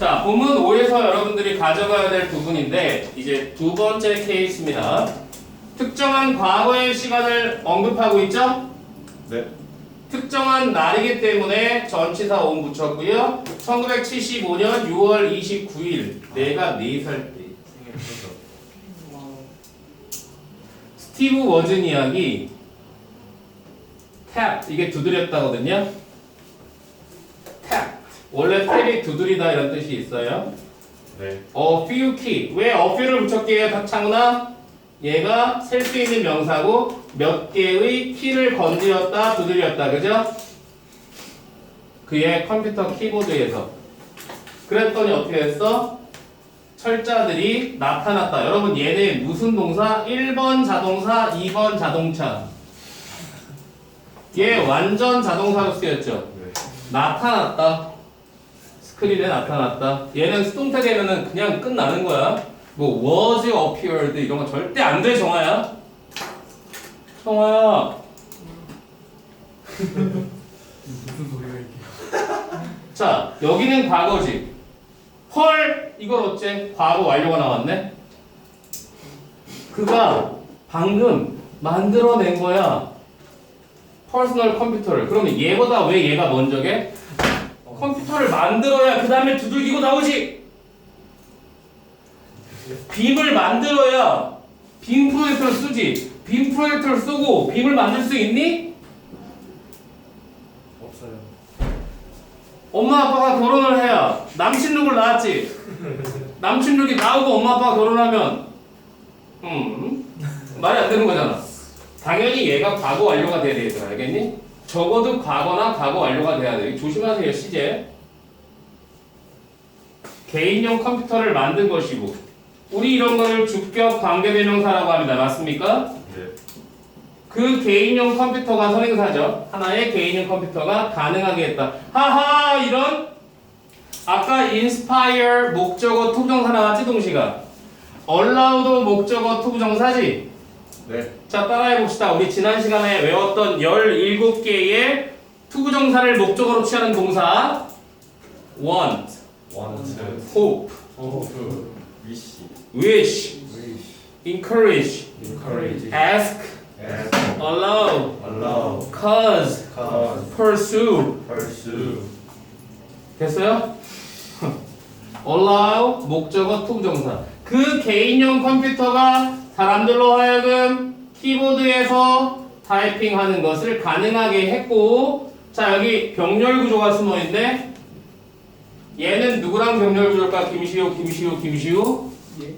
자, 본문 5에서 여러분들이 가져가야 될 부분인데 이제 두 번째 케이스입니다. 특정한 과거의 시간을 언급하고 있죠? 네. 특정한 날이기 때문에 전치사 온 붙였고요. 1975년 6월 29일 내가 4살 때 생일이죠. 스티브 워즈니악이 탭 이게 두드렸다거든요. 탭 원래 탭이 두드리다 이런 뜻이 있어요. 네. a few key 왜 a few를 붙였게요, 창훈아? 얘가 셀 수 있는 명사고 몇 개의 키를 건드렸다, 두드렸다, 그죠? 그의 컴퓨터 키보드에서 그랬더니 어떻게 됐어? 철자들이 나타났다. 여러분 얘네 무슨 동사? 1번 자동사, 2번 자동차. 얘 완전 자동사로 쓰였죠. 네. 나타났다. 스크린에 나타났다. 얘는 수동태 되면은 그냥 끝나는 거야. 뭐 was appeared 이런 거 절대 안 돼, 정아야. 정아야. 무슨 소리가 이게? 자, 여기는 과거지. 헐, 이걸 어째? 과거 완료가 나왔네. 그가 방금 만들어낸 거야. 퍼스널 컴퓨터를. 그러면 얘보다 왜 얘가 먼저게? 컴퓨터를 만들어야 그 다음에 두들기고 나오지. 빔을 만들어야 빔 프로젝터를 쓰지. 빔 프로젝터를 쓰고 빔을 만들 수 있니? 없어요. 엄마 아빠가 결혼을 해야 남친 룩을 낳았지. 남친 룩이 나오고 엄마 아빠가 결혼하면 음 말이 안 되는 거잖아. 당연히 얘가 과거 완료가 돼야 되겠어, 알겠니? 적어도 과거나 과거 완료가 돼야 돼. 조심하세요, 시제. 개인용 컴퓨터를 만든 것이고, 우리 이런 거를 주격 관계대명사라고 합니다. 맞습니까? 네. 그 개인용 컴퓨터가 선행사죠. 하나의 개인용 컴퓨터가 가능하게 했다. 하하 이런 아까 inspire 목적어 투부정사 나왔지 동시가. allow도 목적어 투부정사지. 네. 자 따라해 봅시다. 우리 지난 시간에 외웠던 17개의 투부정사를 목적어로 취하는 동사 want, want, hope, hope, wish, wish, wish, encourage, encourage, ask, ask, allow, allow, cause, cause, pursue pursue. 됐어요? allow 목적어 투부정사 그 개인용 컴퓨터가 사람들로 하여금 키보드에서 타이핑하는 것을 가능하게 했고 자 여기 병렬 구조가 숨어 있네 얘는 누구랑 병렬 구조일까? 김시우 김시우 김시우. 예.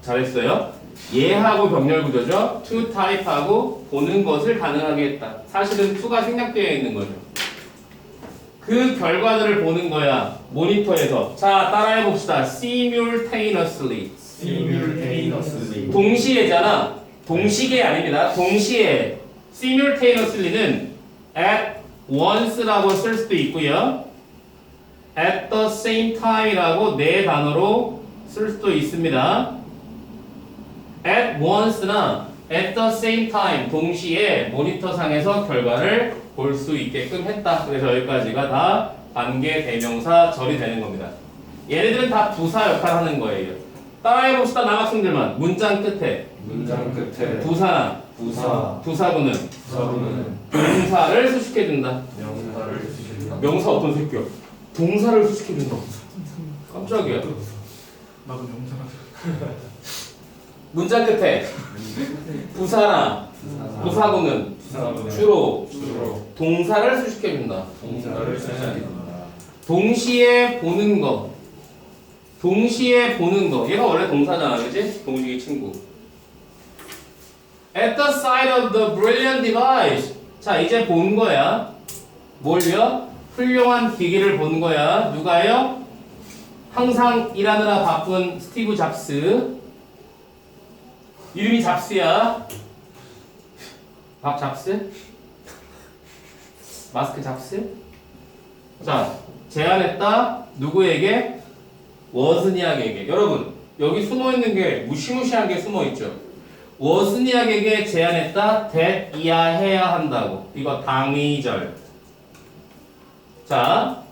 잘했어요. 얘하고 병렬 구조죠. to 타입하고 보는 것을 가능하게 했다. 사실은 to가 생략되어 있는 거죠. 그 결과들을 보는 거야 모니터에서. 자 따라해 봅시다. simultaneously simultaneously. 동시에잖아 동시계 아닙니다 동시에 simultaneously는 at once라고 쓸 수도 있고요 at the same time이라고 네 단어로 쓸 수도 있습니다 at once나 at the same time 동시에 모니터상에서 결과를 볼 수 있게끔 했다. 그래서 여기까지가 다 관계 대명사 절이 되는 겁니다. 얘네들은 다 부사 역할을 하는 거예요. 따라해 봅시다 남학생들만 문장 끝에 문장 끝에 부사 부사, 부사구는 부사구는 동사를 수식해 준다. 명사를 쓰신다. 명사 어떤 새끼야? 동사를 수식해 준다. 깜짝이야. 나도 영상 문장 끝에 부사나 부사구는 주로 주로 동사를 수식해 준다. 동사를 쓰신다. 동시에 보는 거. 동시에 보는 거. 얘가 원래 동사잖아, 그지? 동식이 친구. At the side of the brilliant device. 자, 이제 본 거야. 뭘요? 훌륭한 기기를 본 거야. 누가요? 항상 일하느라 바쁜 스티브 잡스. 이름이 잡스야. 밥 잡스? 마스크 잡스? 자, 제안했다. 누구에게? 워스니악에게. 여러분, 여기 숨어 있는 게 무시무시한 게 숨어 있죠. 워스니악에게 제안했다. that 이야 해야 한다고. 이거 당위절. 자,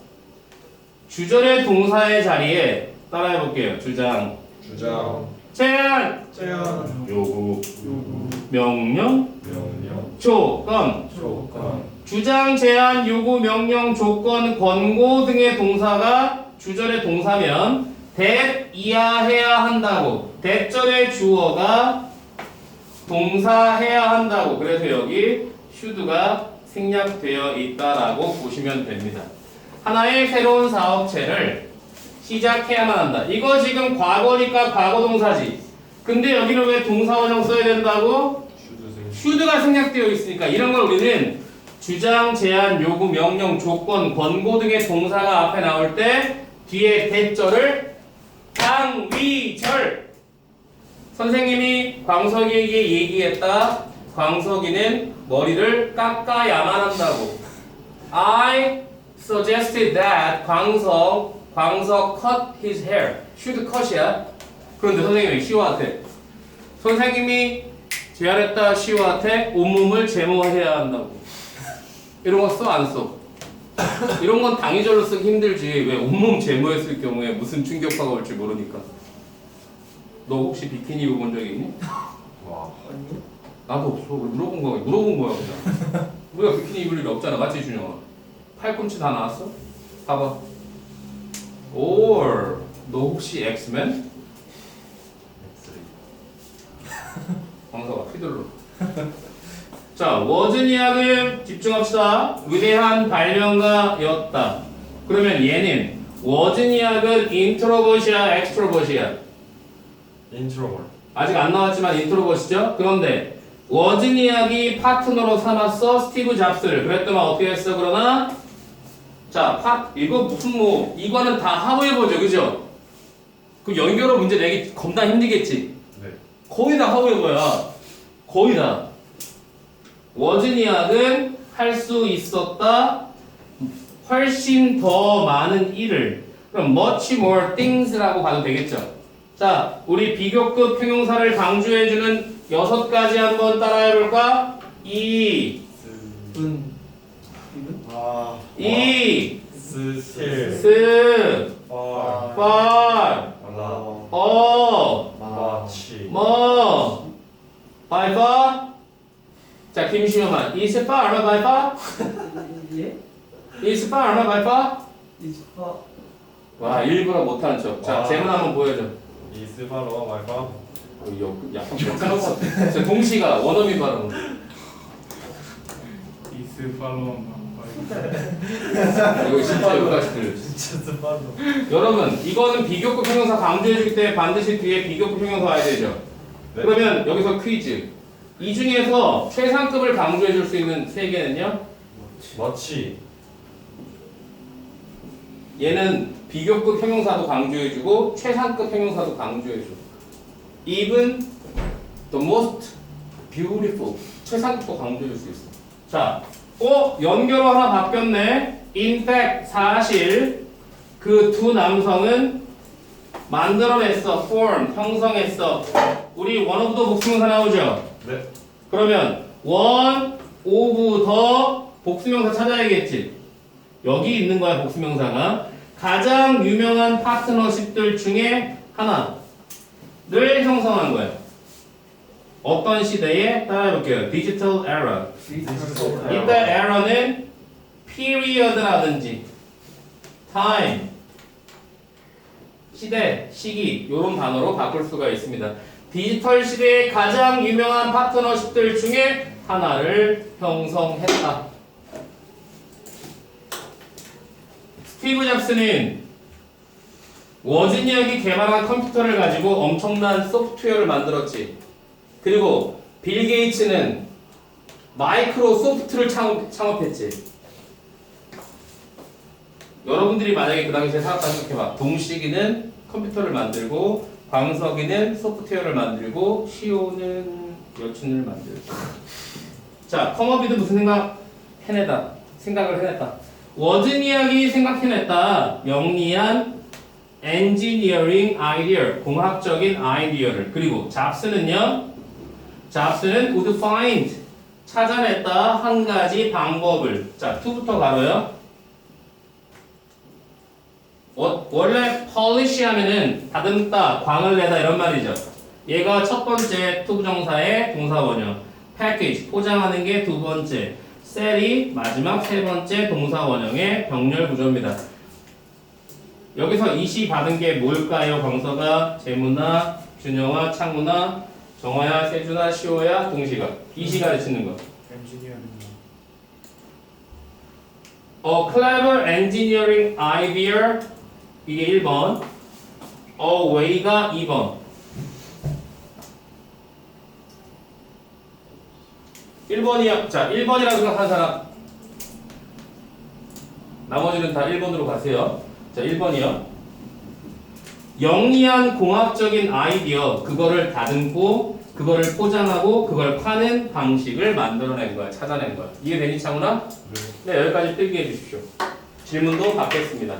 주절의 동사의 자리에 따라해 볼게요. 주장, 주장 제한, 제한 요구, 요구 명령, 명령 조건. 조건 주장, 제한, 요구, 명령, 조건, 권고 등의 동사가 주절의 동사면 that 이하해야 한다고. 대절의 주어가 동사해야 한다고. 그래서 여기 should가 생략되어 있다라고 보시면 됩니다. 하나의 새로운 사업체를 시작해야만 한다. 이거 지금 과거니까 과거 동사지. 근데 여기는 왜 동사원형 써야 된다고? 슈드가 생략되어 있으니까 이런 걸 우리는 주장, 제한, 요구, 명령, 조건, 권고 등의 동사가 앞에 나올 때 뒤에 대절을 강위절 선생님이 광석이에게 얘기했다. 광석이는 머리를 깎아야만 한다고. I suggested that 광석 광석 cut his hair. should cut이야. 그런데 선생님이 시와한테 선생님이 제안했다 시와한테 온몸을 제모해야 한다고. 이런 거 써 안 써? 이런 건 당위절로 쓰기 힘들지. 왜 온몸 제모했을 경우에 무슨 충격파가 올지 모르니까. 너 혹시 비키니 입어본 적 있니? 와 나도 없어. 왜 물어본 거야. 물어본 거야 그냥. 우리가 비키니 입을 일 없잖아, 맞지 준영아? 팔꿈치 다 나왔어? 봐봐. or 너 혹시 엑스맨? 광석아 휘둘러. 자, 워즈니악은 집중합시다. 위대한 발명가였다. 그러면 얘는 워즈니악은 인트로버시야, 엑스트로버시야? 인트로벌 아직 안 나왔지만 인트로버시죠? 그런데 워즈니악이 파트너로 삼았어 스티브 잡스를 그랬더만 어떻게 했어 그러나 자 파, 이거 무슨 뭐 이거는 다 하우에버죠 그죠? 그 연결어 문제 내기 겁나 힘들겠지 네 거의 다 하우에버야 거의 다 워즈니악은 할 수 있었다. 훨씬 더 많은 일을. 그럼 much more things라고 봐도 되겠죠? 자, 우리 비교급 형용사를 강조해주는 여섯 가지 한번 따라해볼까? 이, 은아 이, 스실 스, 파 파, 라 어, 마치. 뭐, by far? 자, 김시호만, is far 얼마 by far? 예? is far 얼마 by far? 이스파 와, 일부러 못하는 척. 자, 와. 제문 한번 보여줘. 이스바로 말파 어, 여- 약간 괜찮은 것 같아. 자, 동시가 원어민 발음. 이스 팔로우 이거 진짜 여기까지 들려. 스바로 여러분 이거는 비교급 형용사 강조해주기 때문에 반드시 뒤에 비교급 형용사 와야 되죠 네. 그러면 여기서 퀴즈 이 중에서 최상급을 강조해 줄 수 있는 세 개는요? 마치. 얘는 비교급 형용사도 강조해 주고 최상급 형용사도 강조해 줘. even the most beautiful 최상급도 강조해 줄 수 있어. 자, 어? 연결어 하나 바뀌었네. In fact 사실 그 두 남성은 만들어냈어 form 형성했어. 우리 원어부터 복수명사 나오죠 네 그러면 원 오브 더 복수명사 찾아야겠지. 여기 있는 거야 복수명사가 가장 유명한 파트너십들 중에 하나를 형성한 거야. 어떤 시대에 따라해볼게요. 디지털 에러. 이때 에러는 period라든지 time 시대, 시기 이런 단어로 바꿀 수가 있습니다. 디지털 시대의 가장 유명한 파트너십들 중에 하나를 형성했다. 스티브 잡스는 워즈니악이 개발한 컴퓨터를 가지고 엄청난 소프트웨어를 만들었지. 그리고 빌 게이츠는 마이크로소프트를 창업, 창업했지. 여러분들이 만약에 그 당시에 생각해 생각해봐. 동식이는 컴퓨터를 만들고 광석이는 소프트웨어를 만들고 시오는 여친을 만들고. 자, 컴업이도 무슨 생각 해내다. 생각을 해냈다. 워즈니악이 생각해냈다. 영리한 엔지니어링 아이디어, 공학적인 아이디어를. 그리고 잡스는요. 잡스는 would find 찾아냈다 한 가지 방법을. 자, 2부터 가로요. 워- 원래 polish 하면은 다듬다, 광을 내다 이런 말이죠. 얘가 첫 번째 투부정사의 동사 원형. package 포장하는 게 두 번째. 셀이 마지막 세 번째 동사 원형의 병렬 구조입니다. 여기서 이시 받은 게 뭘까요? 광서가 재무나 준영아 창무나 정화야 세준아 시호야 동시가 이시 가르치는 거. 엔지니어링 어, clever engineering idea 이게 1번. 어, way가 2번. 1번이야. 자, 1번이라고 생각하는 사람. 나머지는 다 1번으로 가세요. 자, 1번이요. 영리한 공학적인 아이디어, 그거를 다듬고, 그거를 포장하고, 그걸 파는 방식을 만들어낸 거야. 찾아낸 거야. 이해되니, 창훈아? 네, 여기까지 필기해 주십시오. 질문도 받겠습니다.